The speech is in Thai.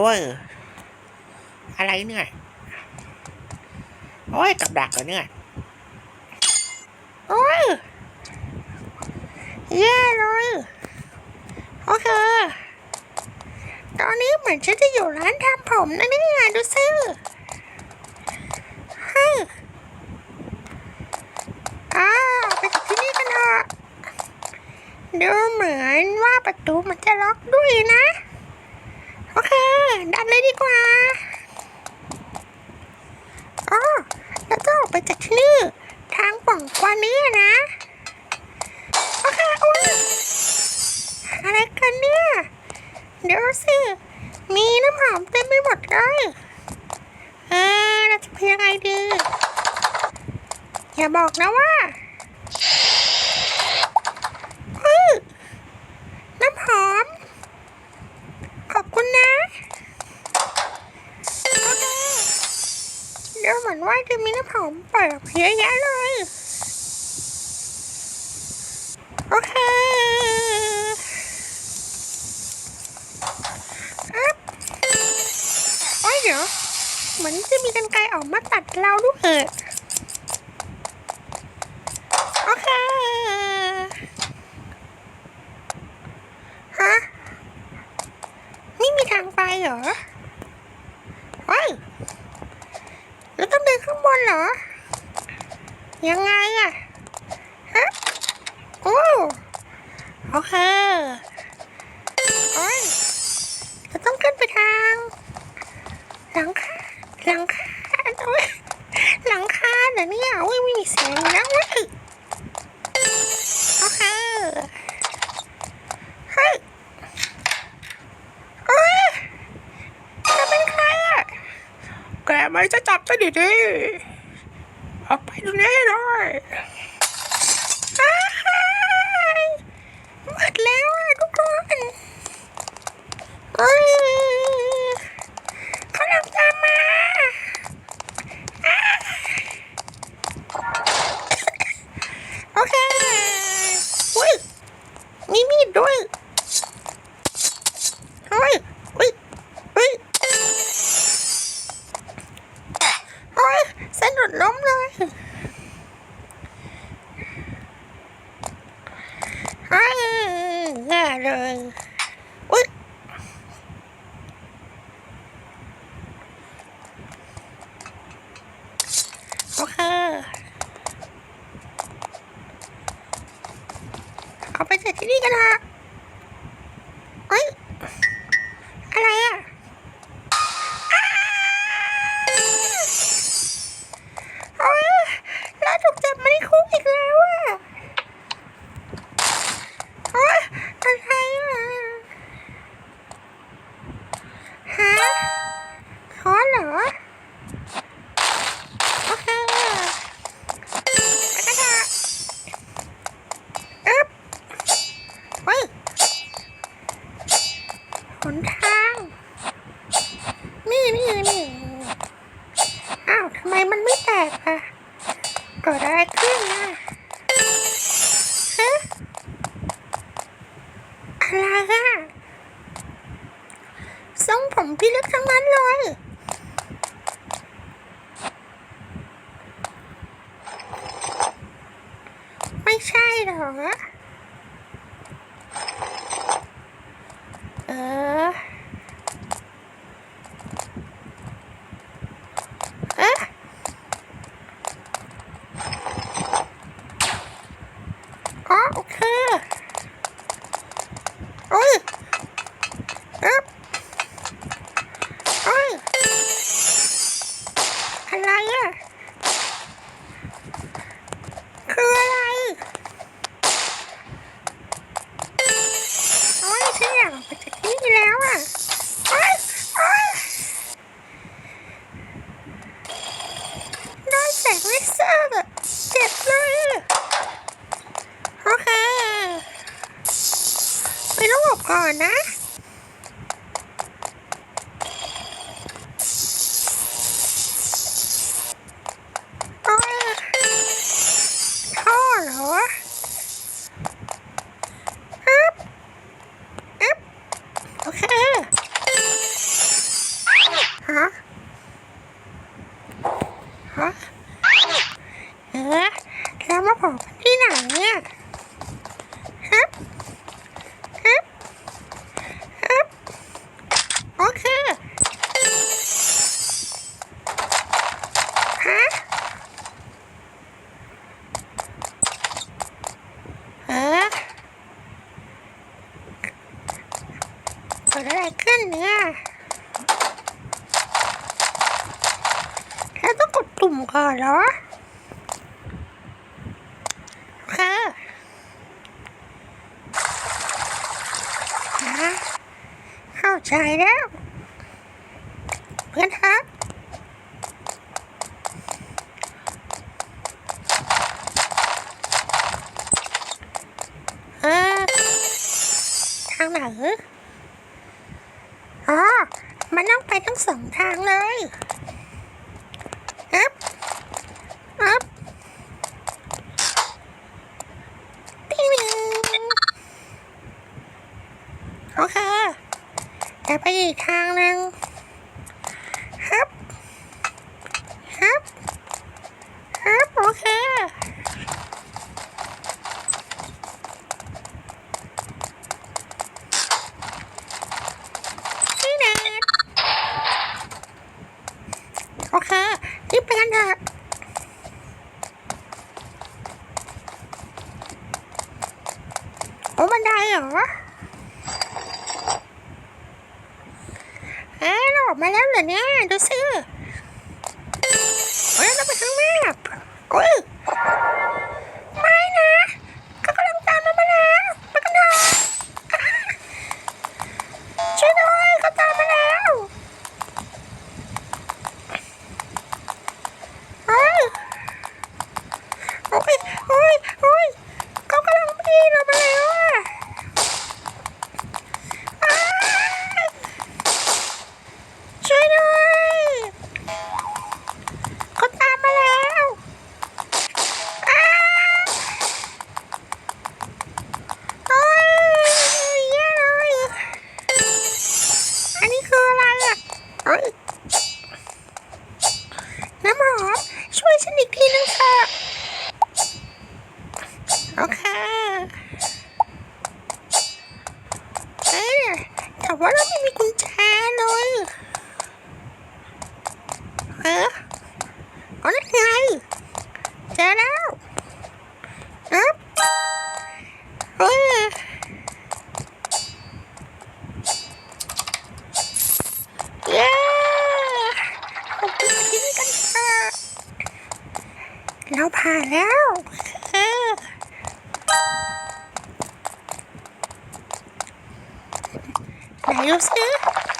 โอ้ย อะไรเนี่ย โอ้ย กับดักเหรอเนี่ย โอ้ยแย่เลยโอเค ตอนนี้เหมือนฉันจะอยู่ร้านทำผมนะเนี่ยดูซิฮ้ยอ่าไปจากที่นี่กันเถอะดูเหมือนว่าประตูมันจะล็อกด้วยนะ ดันเลยดีกว่าอ๋อแล้วก็ออกไปจากที่นี่ทางฝั่งกว่านี้นะโอเคอุ้ยอะไรกันเนี่ย เดี๋ยวสิ มีน้ำหอมเต็มไปหมดเลยเออเราจะเพียงไงดี อย่าบอกนะว่าเฮ้ยน้ำหอม ขอบคุณนะ โอเค เดี๋ยวเหมือนว่าจะมีน้ำหอมปล่อยออกมาเยอะแยะเลย โอเคอ๊บโอ้ยเดี๋ยวเหมือนจะมีกันไกรออกมาตัดเราด้วยเออโอเค ฮะไม่มีทางไปเหรอ เฮ้ยแล้วต้องเดิน ข้างบนเหรอ ยังไงอะฮะโอ้โอเคโอ้ยเราต้องขึ้นไปทางหลังคาหลังคาโอ้ยหลังคาเหรอเนี่ยโอ้ยไม่มีเสียงแล้วเว้ยโอเค เฮ้ยโอ้ยจะเป็นใครอะ แกไม่ จับฉันดีๆออกไปตรงนี้หน่อยหมดแล้วอะทุกคนเอ้ยขาลังตามมาอ้าโอเคอุ้ยมีมีดด้วยเฮ้ยอุ้ยอุ้ยโอ้ยเส้นหลุดล้มเลย อ้าวง่าย เลย อุ๊ยโอเคเอาไปจากที่นี่กันนะ นทาง นี่นี่นี่อ้าวทำไมมันไม่แตกอะเกิดอะไรขึ้นนะฮะอะไรอะทรงผมพี่ลึกทั้งนั้นเลย ไม่ใช่เหรอ เออ เอ๊ะอ๋อโอเค โอ้ยเอ๊บโอ้ยอะไรอะ คืออะไรโอ้ยฉันอยากออกไปจากที่นี่แล้วอะโอ้ยโอ้ยโดนแสงเลเซอร์แบบเจ็บเลยอะโอเค ไปต้องหลบก่อนนะโอ๊ยท่อเหรออึ๊บอึ๊บ กิดอะไรขึ้นเนี่ยแล้ว ปุ่มก่อนเหรอโอเคนะเข้าใจแล้ว เพื่อนครับเออทางไหนอ๋อ มันต้องไปทั้งสองทางเลยอึ๊บอึ๊บปิ้งโอเคจะไป อีกทางหนึ่งฮึบฮึบฮึบโอเคนี่แน่โอเครีบไปกันเถอะโอ้บันไดเหรอเอ๊ะเราออก มาแล้วเหรอเนี่ย ดูสิเฮ้ยเราไปข้างหน้าโอ้ย โอเคเอ๊ะแต่ว่าเราไม่มีกุญแจเลยเออเอาได้ไงเจอแล้วอึ๊บเอ้ย ไห